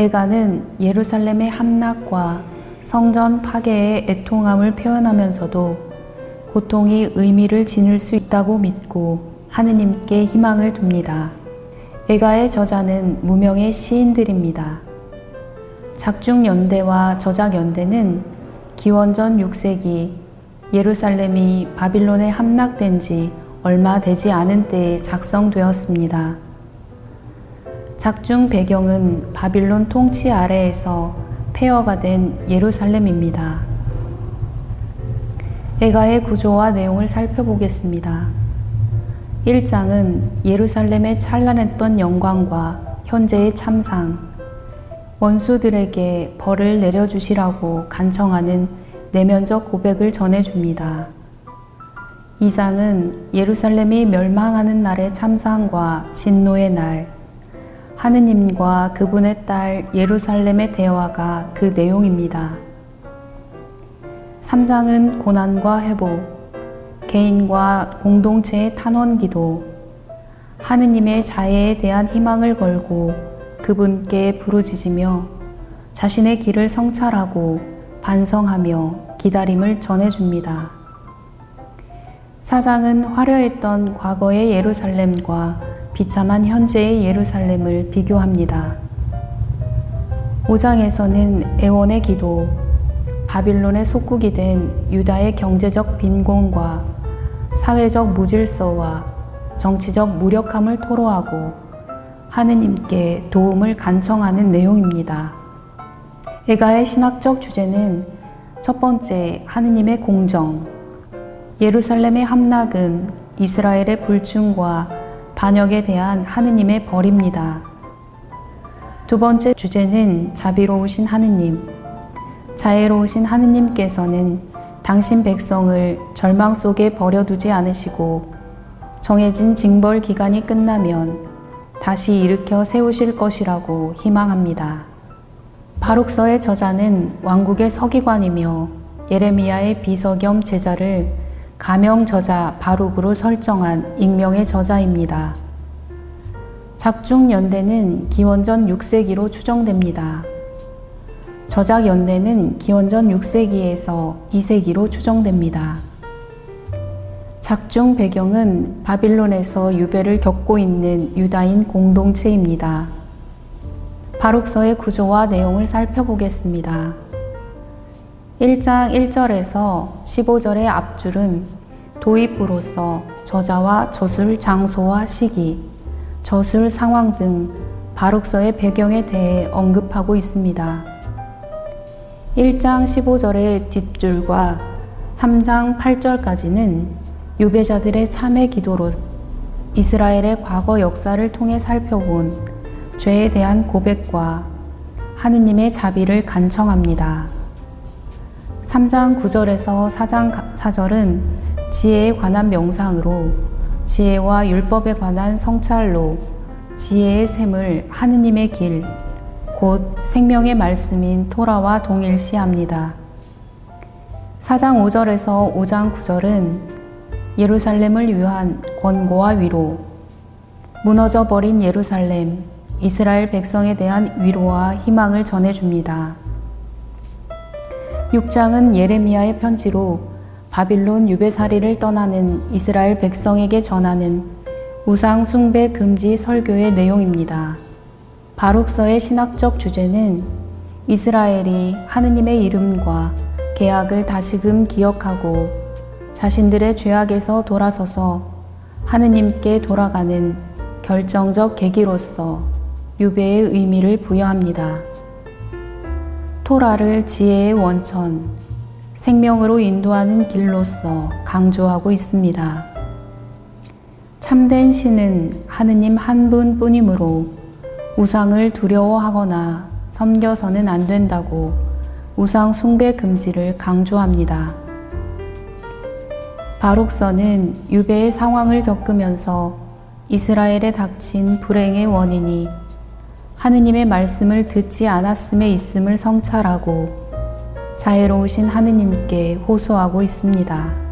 에가는 예루살렘의 함락과 성전 파괴의 애통함을 표현하면서도 고통이 의미를 지닐 수 있다고 믿고 하느님께 희망을 둡니다. 에가의 저자는 무명의 시인들입니다. 작중연대와 저작연대는 기원전 6세기 예루살렘이 바빌론에 함락된 지 얼마 되지 않은 때에 작성되었습니다. 작중 배경은 바빌론 통치 아래에서 폐허가 된 예루살렘입니다. 에가의 구조와 내용을 살펴보겠습니다. 1장은 예루살렘의 찬란했던 영광과 현재의 참상, 원수들에게 벌을 내려주시라고 간청하는 내면적 고백을 전해줍니다. 2장은 예루살렘이 멸망하는 날의 참상과 진노의 날, 하느님과 그분의 딸 예루살렘의 대화가 그 내용입니다. 3장은 고난과 회복, 개인과 공동체의 탄원 기도, 하느님의 자애에 대한 희망을 걸고 그분께 부르짖으며 자신의 길을 성찰하고 반성하며 기다림을 전해줍니다. 사장은 화려했던 과거의 예루살렘과 비참한 현재의 예루살렘을 비교합니다. 5장에서는 애원의 기도, 바빌론의 속국이 된 유다의 경제적 빈곤과 사회적 무질서와 정치적 무력함을 토로하고 하느님께 도움을 간청하는 내용입니다. 에가의 신학적 주제는 첫 번째, 하느님의 공정. 예루살렘의 함락은 이스라엘의 불충과 반역에 대한 하느님의 벌입니다. 두 번째 주제는 자비로우신 하느님. 자애로우신 하느님께서는 당신 백성을 절망 속에 버려두지 않으시고 정해진 징벌 기간이 끝나면 다시 일으켜 세우실 것이라고 희망합니다. 바룩서의 저자는 왕국의 서기관이며 예레미야의 비서 겸 제자를 가명 저자 바룩으로 설정한 익명의 저자입니다. 작중 연대는 기원전 6세기로 추정됩니다. 저작 연대는 기원전 6세기에서 2세기로 추정됩니다. 작중 배경은 바빌론에서 유배를 겪고 있는 유다인 공동체입니다. 바룩서의 구조와 내용을 살펴보겠습니다. 1장 1절에서 15절의 앞줄은 도입부로서 저자와 저술 장소와 시기, 저술 상황 등 바룩서의 배경에 대해 언급하고 있습니다. 1장 15절의 뒷줄과 3장 8절까지는 유배자들의 참회 기도로 이스라엘의 과거 역사를 통해 살펴본 죄에 대한 고백과 하느님의 자비를 간청합니다. 3장 9절에서 4장 4절은 지혜에 관한 명상으로 지혜와 율법에 관한 성찰로 지혜의 샘을 하느님의 길, 곧 생명의 말씀인 토라와 동일시합니다. 4장 5절에서 5장 9절은 예루살렘을 위한 권고와 위로, 무너져 버린 예루살렘, 이스라엘 백성에 대한 위로와 희망을 전해줍니다. 6장은 예레미야의 편지로 바빌론 유배살이를 떠나는 이스라엘 백성에게 전하는 우상 숭배 금지 설교의 내용입니다. 바룩서의 신학적 주제는 이스라엘이 하느님의 이름과 계약을 다시금 기억하고 자신들의 죄악에서 돌아서서 하느님께 돌아가는 결정적 계기로서 유배의 의미를 부여합니다. 토라를 지혜의 원천, 생명으로 인도하는 길로서 강조하고 있습니다. 참된 신은 하느님 한 분뿐이므로 우상을 두려워하거나 섬겨서는 안 된다고 우상 숭배 금지를 강조합니다. 바룩서는 유배의 상황을 겪으면서 이스라엘에 닥친 불행의 원인이 하느님의 말씀을 듣지 않았음에 있음을 성찰하고 자애로우신 하느님께 호소하고 있습니다.